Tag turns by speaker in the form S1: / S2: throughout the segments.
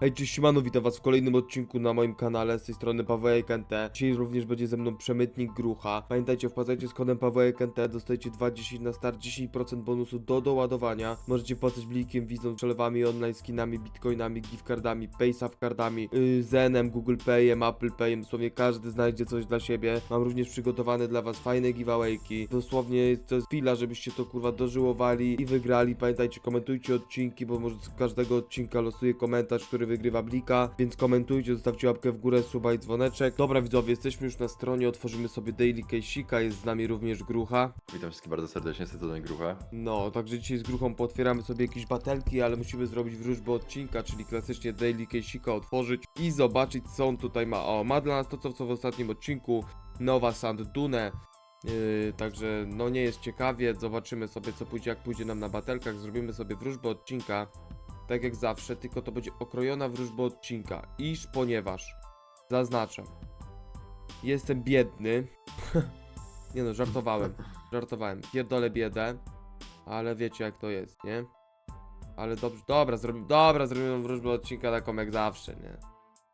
S1: Hej, cześć, siemano, witam was w kolejnym odcinku na moim kanale, z tej strony Pawełek NT. Dzisiaj również będzie ze mną przemytnik Grucha. Pamiętajcie, wpłacajcie z kodem Pawełek NT, dostajecie 2,10 na start, 10% bonusu do doładowania. Możecie wpłacać blikiem, wizą, przelewami online, skinami, bitcoinami, giftcardami, paysafe cardami, yy, Zenem, Google Payem, Apple Payem, dosłownie każdy znajdzie coś dla siebie. Mam również przygotowane dla was fajne giveawayki. Dosłownie to jest chwila, żebyście to kurwa dożyłowali i wygrali. Pamiętajcie, komentujcie odcinki, bo może z każdego odcinka losuję komentarz, który wygrywa blika, więc komentujcie, zostawcie łapkę w górę, suba i dzwoneczek. Dobra widzowie, jesteśmy już na stronie, otworzymy sobie Daily Case'ika, jest z nami również Grucha.
S2: Witam wszystkich bardzo serdecznie, strony Grucha.
S1: No, także dzisiaj z Gruchą potwieramy sobie jakieś batelki, ale musimy zrobić wróżbę odcinka, czyli klasycznie Daily Case'ika otworzyć i zobaczyć co on tutaj ma. O, ma dla nas to co, co w ostatnim odcinku, nowa Sand Dune. Yy, także no nie jest ciekawie, zobaczymy sobie co pójdzie, jak pójdzie nam na batelkach, zrobimy sobie wróżbę odcinka, tak jak zawsze, tylko to będzie okrojona wróżba odcinka, iż ponieważ, zaznaczam, jestem biedny, nie no, żartowałem, żartowałem, pierdolę biedę, ale wiecie jak to jest, nie? Ale dobrze, dobra, zrobimy, dobra, zrobimy wróżbę odcinka taką jak zawsze, nie?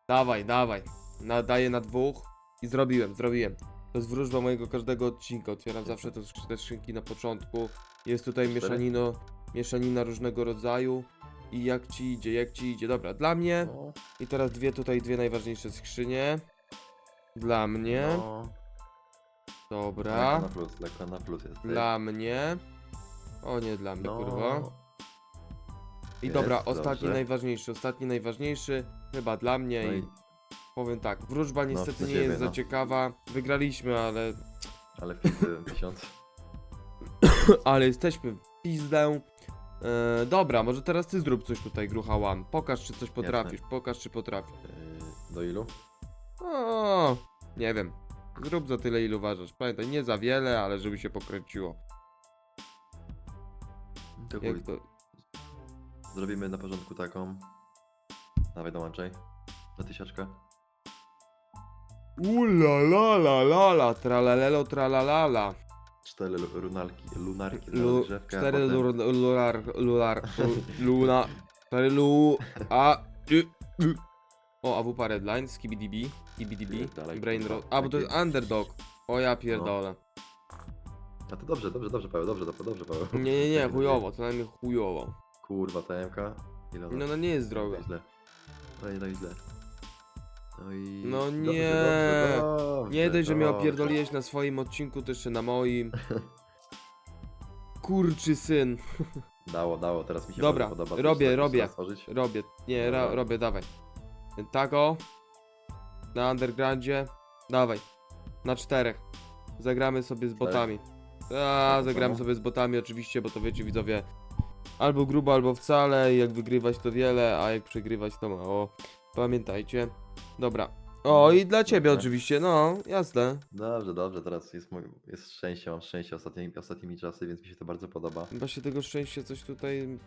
S1: Dawaj, dawaj, nadaję na dwóch i zrobiłem, zrobiłem. To jest wróżba mojego każdego odcinka. Otwieram zawsze te, skrzy- te skrzynki na początku. Jest tutaj mieszanino, mieszanina różnego rodzaju. I jak ci idzie, jak ci idzie. Dobra, dla mnie.
S2: No,
S1: I teraz dwie tutaj, dwie najważniejsze skrzynie. Dla mnie.
S2: no.
S1: Dobra.
S2: Na plus, lekko na plus jest.
S1: Dla mnie. O nie dla mnie,
S2: no.
S1: kurwa. I
S2: Jest,
S1: dobra, ostatni
S2: dobrze.
S1: najważniejszy, ostatni najważniejszy. Chyba dla mnie
S2: No
S1: i
S2: i,
S1: powiem tak, wróżba niestety
S2: do
S1: nie
S2: ciebie,
S1: jest za
S2: no.
S1: ciekawa. Wygraliśmy, ale
S2: ale wpisy tysiąc.
S1: ale jesteśmy w pizdę. E, dobra, może teraz ty zrób coś tutaj, Grucha One. Pokaż, czy coś potrafisz. Pokaż, czy potrafisz.
S2: Yy, do ilu?
S1: O, nie wiem. Zrób za tyle, ile uważasz. Pamiętaj, nie za wiele, ale żeby się pokręciło.
S2: To chuj.
S1: Jak to...
S2: Zrobimy na porządku taką. Dawaj dołączaj. Na tysiaczkę.
S1: Ula la la la la, tralalelo tralalala.
S2: Cztery runalki, lunarki na
S1: Lu,
S2: rozgrzewkę, a
S1: cztery
S2: potem-
S1: lur, lu- luna, cztery lu, a, y, y. O, AWP Redline, Skibidib,
S2: Pierdalaj,
S1: Brain
S2: kurwa,
S1: Rot, a bo to jest
S2: takie-
S1: Underdog. O ja pierdolę.
S2: A to dobrze, dobrze, dobrze Paweł, dobrze, dobrze, dobrze Paweł.
S1: Nie, nie, nie, chujowo, co najmniej chujowo.
S2: Kurwa, TMK. Ile ona?
S1: No, no nie jest
S2: No
S1: droga.
S2: źle. No i, no i źle. No i...
S1: No nie. Nie dość, że mnie opierdoliłeś na swoim odcinku, to jeszcze na moim. Kurczy syn.
S2: Dało, dało, teraz mi się
S1: Dobra,
S2: bardzo podoba.
S1: robię, robię.
S2: tworzyć.
S1: Robię, nie, ra,
S2: Dobra.
S1: robię, dawaj. Tago. Na undergroundzie. Dawaj. Na czterech. Zagramy sobie z botami. A,
S2: Tak,
S1: zagramy sobie z botami oczywiście, bo to wiecie widzowie. Albo grubo, albo wcale. Jak wygrywać to wiele, a jak przegrywać to mało. Pamiętajcie. Dobra. O, i dla ciebie
S2: Dobra.
S1: oczywiście, no, jasne.
S2: Dobrze, dobrze, teraz jest, mój, jest szczęście, mam szczęście ostatnimi, ostatnimi czasy, więc mi się to bardzo podoba.
S1: Właśnie tego szczęścia coś tutaj... mm,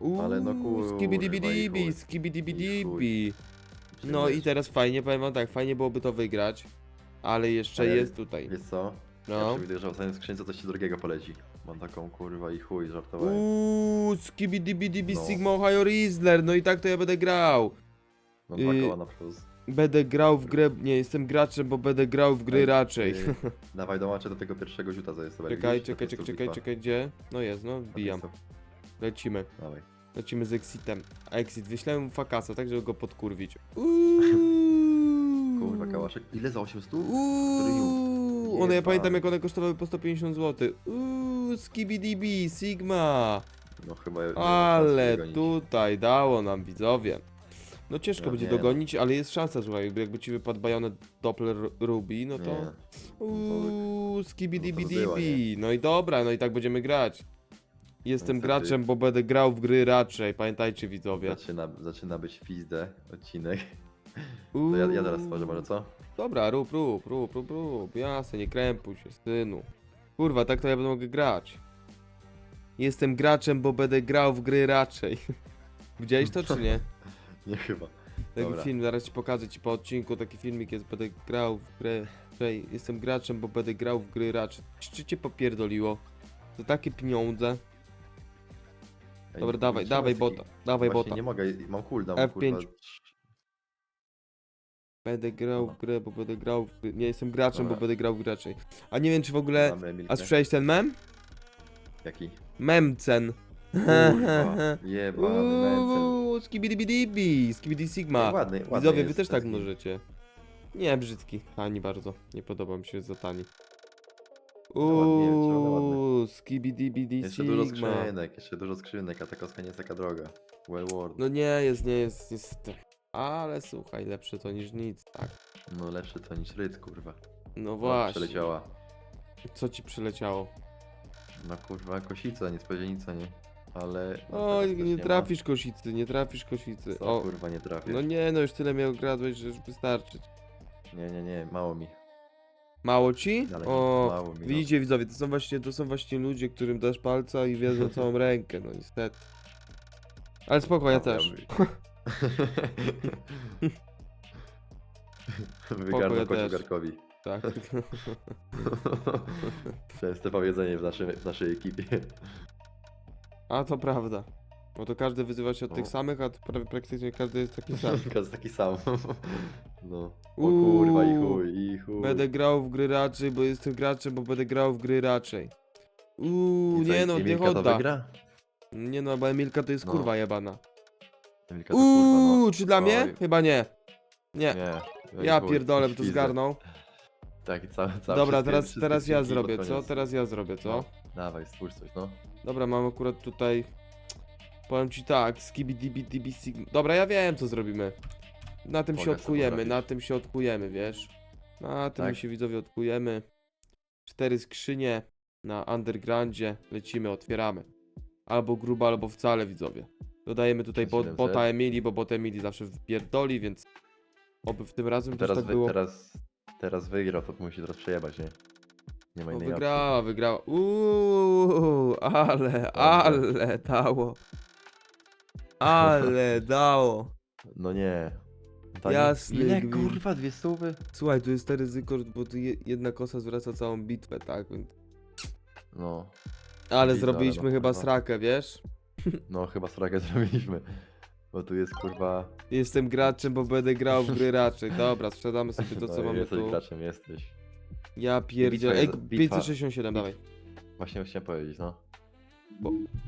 S1: Uuu,
S2: Ale no kurwa, i
S1: skibidibidibi,
S2: chuj.
S1: skibidibidibi.
S2: Się
S1: No i
S2: wiesz,
S1: teraz fajnie, powiem wam tak, fajnie byłoby to wygrać, ale jeszcze
S2: Ale
S1: jest tutaj.
S2: Wiesz co? Ja
S1: No.
S2: przewiduję, że w ostatniej skrzynce coś ci drugiego poleci. Mam taką kurwa i chuj, żartowałem.
S1: Uuu, skibidibidibi
S2: No.
S1: Sigma Ohio Rizzler, no i tak to ja będę grał.
S2: Mam dwa koła na plus.
S1: Będę grał w grę, nie, jestem graczem, bo będę grał w gry
S2: Ej,
S1: raczej.
S2: y, Dawaj, dołączę do tego pierwszego rzuta, co jest sobie.
S1: Czekaj, czekaj, czekaj, czekaj, czekaj, gdzie? No jest, no, wbijam. Lecimy,
S2: Dawaj.
S1: lecimy z Exitem. A Exit, wyślałem mu fakasa, tak żeby go podkurwić. Uuu.
S2: Kurwa, kałaszek. Ile za 800?
S1: Uuu, one ja pamiętam jak one kosztowały po 150 zł. Uuu, skibidibi, Sigma.
S2: No chyba...
S1: Ale tutaj dało nam widzowie. No ciężko
S2: No
S1: będzie
S2: nie no.
S1: dogonić, ale jest szansa, słuchaj, jakby, jakby ci wypadł Bayonet Doppler Ruby, no to...
S2: Nie.
S1: Uuu,
S2: No to
S1: skibidibidibi. No i dobra, no i tak będziemy grać. Jestem
S2: Niestety.
S1: graczem, bo będę grał w gry raczej, pamiętajcie widzowie.
S2: Zaczyna, zaczyna być w pizdę odcinek. To ja, ja teraz stworzę może co?
S1: Dobra, rób, rób, rób, rób, rób. Jasne, nie krępuj się, synu. Kurwa, tak to ja będę mogę grać. Jestem graczem, bo będę grał w gry raczej. Widziałeś to, czy nie?
S2: Nie chyba.
S1: Taki
S2: Dobra.
S1: film, zaraz ci pokażę ci po odcinku, taki filmik jest, będę grał w grę. Jestem graczem, bo będę grał w gry raczej. Czy cię popierdoliło? To takie pieniądze.
S2: Ej,
S1: Dobra,
S2: nie-
S1: dawaj, dawaj
S2: trzymaj
S1: bota,
S2: taki-
S1: dawaj
S2: Właśnie
S1: bota.
S2: nie mogę, mam cooldown,
S1: F5.
S2: kurwa.
S1: Będę grał w grę, bo będę grał w gry. Nie jestem graczem, bo
S2: Dobra.
S1: będę grał w grę raczej. A nie wiem, czy w ogóle...
S2: Mamy Emilkę.
S1: A słyszałeś ten mem?
S2: Jaki?
S1: Memcen.
S2: Kurwa, jebany Mencen.
S1: Uuu, skibidibidibi, skibidi sigma.
S2: Ej, Ładny, ładny
S1: Widzowie, wy
S2: jest
S1: też tak
S2: skin.
S1: możecie. Nie, brzydki. Tani bardzo. Nie podoba mi się za tani.
S2: No ładnie, czerwone,
S1: Uuu, skibidibidi
S2: Jeszcze dużo
S1: sigma.
S2: skrzynek, jeszcze dużo skrzynek, a ta koska nie jest taka droga. Well worn.
S1: No nie jest, nie jest, niestety. Ale słuchaj, lepsze to niż nic, tak.
S2: No lepsze to niż ryc, kurwa.
S1: No
S2: O,
S1: właśnie.
S2: Przeleciała.
S1: Co ci przyleciało?
S2: No kurwa, kosica, niespodzianica, nie? Ale... no
S1: O,
S2: teraz też
S1: nie trafisz kosicy, nie trafisz kosicy.
S2: Co,
S1: O,
S2: kurwa, nie trafię.
S1: no nie, no już tyle mnie ogradłeś, że już wystarczyć.
S2: nie, nie, nie, mało mi.
S1: Mało ci?
S2: Dalej,
S1: O,
S2: mało mi, no.
S1: widzicie widzowie, to są właśnie, to są właśnie ludzie, którym dasz palca i wiedzą całą rękę, no niestety. Ale spoko, ja
S2: Dobra,
S1: też.
S2: Wygarnął
S1: ja
S2: kociu
S1: też.
S2: Garkowi.
S1: Tak.
S2: Częste powiedzenie w naszej, w naszej ekipie.
S1: A to prawda. Bo to każdy wyzywa się od
S2: O.
S1: tych samych, a to prawie praktycznie każdy jest taki sam.
S2: Każdy taki sam. No. O
S1: Uuu.
S2: kurwa, i chuj, i chuj.
S1: Będę grał w gry raczej, bo jestem graczem, bo będę grał w gry raczej. Uuu,
S2: I co,
S1: nie no,
S2: Emilka
S1: niech
S2: to
S1: odda.
S2: wygra?
S1: Nie no, bo Emilka to jest
S2: No.
S1: kurwa jebana.
S2: Emilka to kurwa, no.
S1: Uuu, czy dla mnie?
S2: Oj.
S1: Chyba nie. Nie.
S2: Nie.
S1: Ja
S2: chuj,
S1: pierdolę, bym to
S2: pizdę.
S1: zgarnął.
S2: Tak, cały, cały
S1: Dobra,
S2: wszystkie-
S1: teraz,
S2: wszystkie
S1: teraz ja
S2: skrzynki
S1: zrobię, co?
S2: koniec.
S1: Teraz ja zrobię, co?
S2: No, dawaj, stwórz coś, no.
S1: Dobra, mam akurat tutaj... Powiem ci tak, skibidibidibi sigma... Dobra, ja wiem co zrobimy. Na tym się
S2: Pokaż, co
S1: odkujemy, na tym się odkujemy, wiesz? Na tym
S2: Tak?
S1: się widzowie odkujemy. Cztery skrzynie na undergroundzie, lecimy, otwieramy. Albo grubo, albo wcale widzowie. Dodajemy tutaj bot,
S2: 700.
S1: bota Emilii, bo bot Emilii zawsze wpierdoli, więc... Oby w tym razem też
S2: Teraz,
S1: tak
S2: wy,
S1: było.
S2: teraz, teraz wygrał, to musi teraz przejebać, nie? Nie ma
S1: O,
S2: innej
S1: wygrała, wygrała. Uuu, ale, ale dało. Ale dało.
S2: opcji. No nie. Ta
S1: Jasny
S2: Ile
S1: gwint.
S2: kurwa, dwie stówy?
S1: Słuchaj, tu jest to ryzyko, bo tu je, jedna kosa zwraca całą bitwę, tak? Więc...
S2: No,
S1: Ale
S2: Widzę,
S1: zrobiliśmy
S2: no,
S1: chyba
S2: kurwa.
S1: srakę, wiesz?
S2: no chyba strakę zrobiliśmy. Bo tu jest kurwa...
S1: Jestem graczem, bo będę grał w gry raczej. Dobra, sprzedamy sobie to, co
S2: no,
S1: mamy
S2: jesteś
S1: tu.
S2: graczem, jesteś.
S1: Ja pierdzielę.
S2: Bitwa
S1: Ej,
S2: jest- bitwa-
S1: 567, dawaj.
S2: Właśnie chciałem powiedzieć, no.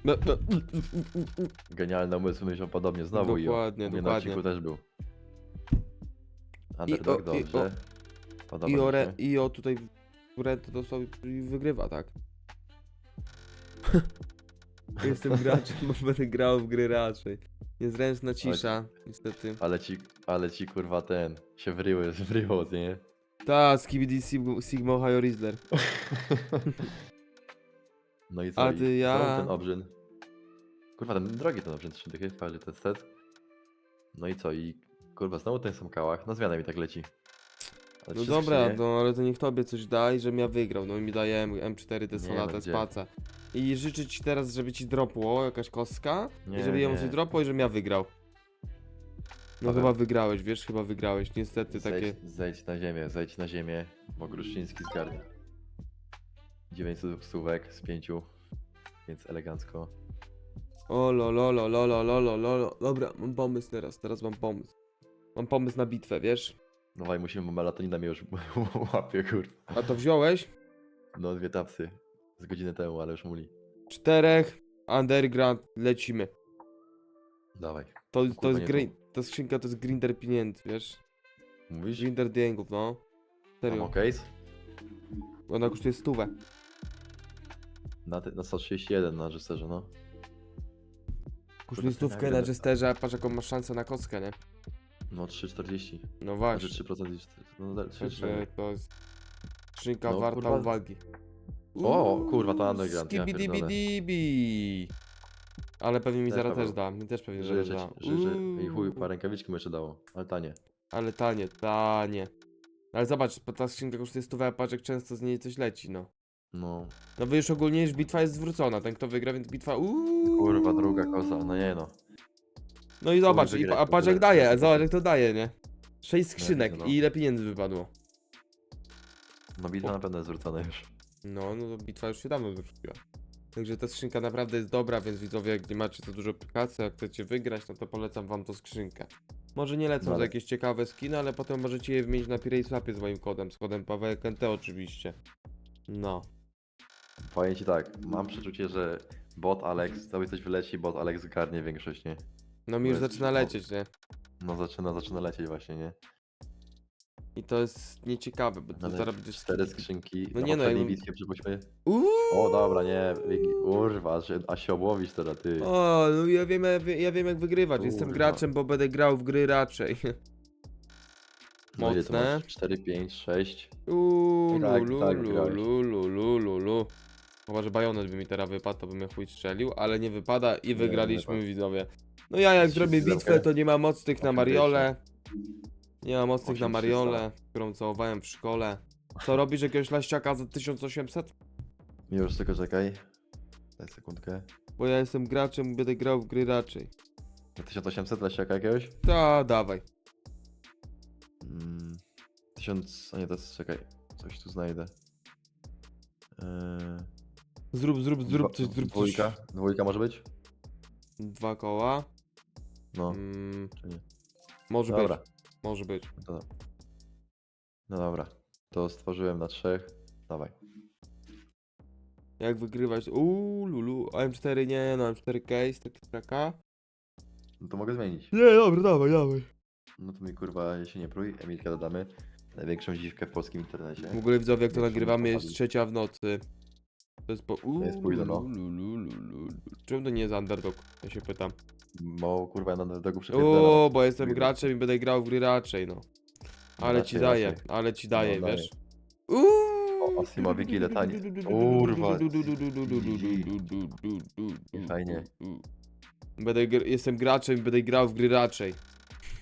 S1: No, no,
S2: Genialne umysły myślą podobnie, znowu i
S1: Dokładnie,
S2: u mnie na
S1: dokładnie.
S2: odcinku też był. Underdog,
S1: o, i
S2: dobrze. Podoba
S1: I o, re, I o tutaj w rentę to sobie wygrywa, tak? Jestem graczem, bo będę grał w gry raczej. Niezręczna cisza, niestety.
S2: Ale ci, ale ci kurwa ten, się wryły, wryło, nie?
S1: Ta, Skibidi Sig- Sigma Ohio Rizzler.
S2: No i co?
S1: A
S2: i
S1: ty, ja-
S2: Co ten obrzyn? Kurwa, ten drogi ten obrzyn, trzy dychy, patrz, to jest set. No i co? I kurwa, znowu ten sam kałach, na zmianę mi tak leci. Ale
S1: No dobra,
S2: skrzynie.
S1: no ale to niech tobie coś daj, żebym ja wygrał. No i mi daje M- M4 te
S2: Nie, no gdzie?
S1: spaca. I życzę ci teraz, żeby ci dropło jakaś kostka. I
S2: Nie,
S1: żeby jemu
S2: nie.
S1: coś dropło i żebym ja wygrał. No chyba wygrałeś, wiesz, chyba wygrałeś. Niestety takie...
S2: Zejdź, na ziemię, zejdź na ziemię, bo Gruszczyński zgarnie. 900 słówek z 5, więc elegancko.
S1: O lolo, lolo, lolo, lolo, Dobra, mam pomysł teraz, teraz mam pomysł. Mam pomysł na bitwę, wiesz?
S2: No i musimy, bo melatonina mnie już łapie, kurwa.
S1: A to wziąłeś?
S2: No dwie tapsy, z godziny temu, ale już muli.
S1: Czterech, underground, lecimy.
S2: Dawaj.
S1: To, to, jest
S2: nie
S1: gra, to ta skrzynka to jest grinder pieniędzy, wiesz?
S2: Mówisz?
S1: Grinder diengów, no. Serio.
S2: Mam case?
S1: Ona kosztuje stówę.
S2: Na, te, na 131 na reżyserze, no.
S1: Kosztuje
S2: Kurde,
S1: stówkę na Jesterze, a patrz jaką masz szansę na kostkę, nie?
S2: No 3,40.
S1: No
S2: Znaczy
S1: właśnie.
S2: 3% i 4. No da- 3,
S1: Także
S2: 4.
S1: to jest skrzynka
S2: No,
S1: warta
S2: kurwa.
S1: uwagi.
S2: O, kurwa, to underground, ja
S1: Skibidibidibi. Ale pewnie mi
S2: Też,
S1: zaraz
S2: Paweł.
S1: też da, mi też pewnie zaraz da.
S2: i chuj,
S1: Uuu.
S2: parę rękawiczki mu jeszcze dało, ale tanie.
S1: Ale tanie, tanie. Ale zobacz, bo ta skrzynka kosztuje stówę, a patrz jak często z niej coś leci, no.
S2: No,
S1: No wy już ogólnie już bitwa jest zwrócona, ten kto wygra, więc bitwa uuu.
S2: kurwa, druga kosa, no nie no.
S1: No i zobacz, i,
S2: wygrać,
S1: pa- a patrz jak
S2: wygrać,
S1: daje, zobacz jak to daje, nie? Sześć skrzynek
S2: no.
S1: i ile pieniędzy wypadło.
S2: No bitwa na pewno jest zwrócona już.
S1: No, no to bitwa już się dawno zwróciła. Także ta skrzynka naprawdę jest dobra, więc widzowie, jak nie macie za dużo aplikacji, jak chcecie wygrać, no to polecam wam tą skrzynkę. Może nie lecą za jakieś ciekawe skiny, ale potem możecie je wymienić na Pirate Swapie z moim kodem, z kodem Paweł KNT oczywiście. No.
S2: Powiem ci tak, mam przeczucie, że bot Alex, cały coś wyleci, bot Alex zgarnie większość, nie?
S1: No mi już
S2: jest
S1: zaczyna lecieć, nie?
S2: No zaczyna, zaczyna lecieć właśnie, nie?
S1: I to jest nieciekawe, bo to
S2: Ale
S1: zaraz będziesz...
S2: Cztery skrzynki,
S1: No nie no, jakbym-
S2: bitwie przypuśćmy.
S1: Uuu!
S2: O dobra, nie, kurwa, a się, a się obłowisz teraz, ty.
S1: O, no ja wiem, ja wiem, ja wiem jak wygrywać. Jestem
S2: Kurwa.
S1: graczem, bo będę grał w gry raczej.
S2: No ile to
S1: mocne.
S2: masz? 4, 5, 6.
S1: Uuu,
S2: Tak,
S1: lu,
S2: tak, grałeś.
S1: lu, lu, lu, lu, lu. Chyba, że bajonet by mi teraz wypadł, to bym ja chuj strzelił, ale nie wypada i wygraliśmy
S2: wypadł.
S1: widzowie. No ja jak zrobię bitwę, to nie ma mocnych na Mariole. Nie ma mocnych na Mariole, którą całowałem w szkole. Co robisz jakiegoś laściaka za 1800?
S2: Już tylko czekaj. Daj sekundkę.
S1: Bo ja jestem graczem, będę grał w gry raczej.
S2: Na 1800 lesiaka jakiegoś?
S1: Ta, dawaj.
S2: Mm, 1000, a nie, to jest, czekaj, coś tu znajdę. Eee,
S1: Zrób, zrób, zrób
S2: dwa-
S1: coś, zrób coś.
S2: Dwójka, dwójka może być?
S1: Dwa koła.
S2: No,
S1: Mm,
S2: czy nie?
S1: może
S2: Dobra,
S1: być, może być.
S2: no. No dobra, to stworzyłem na trzech. Dawaj.
S1: Jak wygrywać? Uuu, lulu. A M4 nie, no M4 case, taki taka.
S2: No to mogę zmienić.
S1: Nie, dobra, dawaj, dawaj.
S2: No to mi kurwa się nie prój, Emilka dodamy. Największą dziwkę w polskim internecie.
S1: W ogóle widzowie, jak to nagrywamy, jest trzecia w nocy. To jest po... Uuu,
S2: jest późno, no.
S1: lulu, lulu, lulu. Czemu to nie jest underdog? Ja się pytam.
S2: Bo kurwa na dogu przepierdala.
S1: O, bo jestem graczem i będę grał w gry raczej, no. Ale
S2: raczej,
S1: ci daję,
S2: raczej.
S1: ale ci daję,
S2: No,
S1: wiesz. Uuu.
S2: O, Asimowiki latanie. Kurwa. Nie fajnie.
S1: Będę, gr- jestem graczem i będę grał w gry raczej.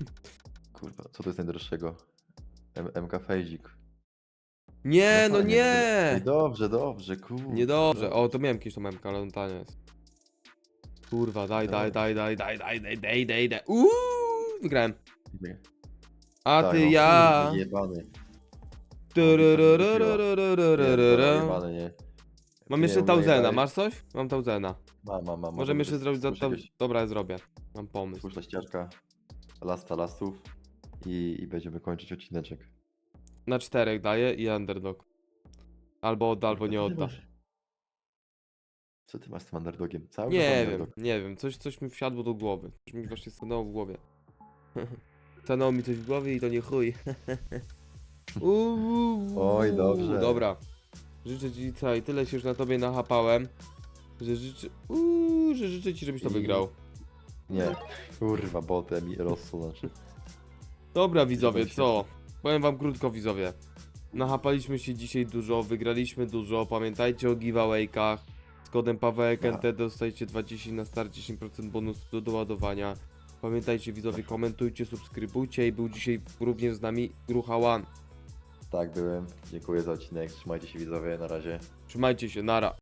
S2: Kurwa, co to jest najdroższego? M MK Fejdzik.
S1: Nie, no
S2: fajnie,
S1: nie!
S2: Ej, dobrze, dobrze, kurwa.
S1: Niedobrze. O, to miałem kiedyś tą memkę, ale on tania jest. Kurwa, daj, daj, daj, daj, daj, daj, daj, daj, daj, daj. Uuu, wygrałem. A
S2: Tak,
S1: ty
S2: no,
S1: ja.
S2: kurwa, Jebany.
S1: Tururururururururu.
S2: Jebany, nie.
S1: Mam jeszcze Tauzena, masz coś? Mam Tauzena.
S2: Mam, mam, mam.
S1: Możemy jeszcze zrobić za to. Dobra, ja zrobię. Mam pomysł.
S2: Stwórz laściaczka, lasta lastów i, i będziemy kończyć odcineczek.
S1: Na czterech daję i underdog. Albo odda, albo nie odda.
S2: Co ty masz z tym underdogiem? Cały
S1: Nie
S2: czas
S1: wiem,
S2: underdog.
S1: nie wiem. Coś, coś mi wsiadło do głowy. Coś mi właśnie stanęło w głowie. Stanęło mi coś w głowie i to nie chuj. Uuu,
S2: Oj, dobrze.
S1: Dobra. Życzę ci całej tyle się już na tobie nachapałem. Że życzę. Uuu, że życzę ci, żebyś to
S2: I-
S1: wygrał.
S2: Nie, kurwa, botem i Rosso znaczy.
S1: Dobra widzowie,
S2: się-
S1: co? Powiem wam krótko widzowie. Nachapaliśmy się dzisiaj dużo, wygraliśmy dużo. Pamiętajcie o giveawaykach. Z kodem Pawełek
S2: Tak.
S1: NT dostajecie 20 na start 10% bonusu do doładowania. Pamiętajcie widzowie, komentujcie, subskrybujcie i był dzisiaj również z nami Grucha One.
S2: Tak, byłem. Dziękuję za odcinek. Trzymajcie się widzowie, na razie.
S1: Trzymajcie się, nara.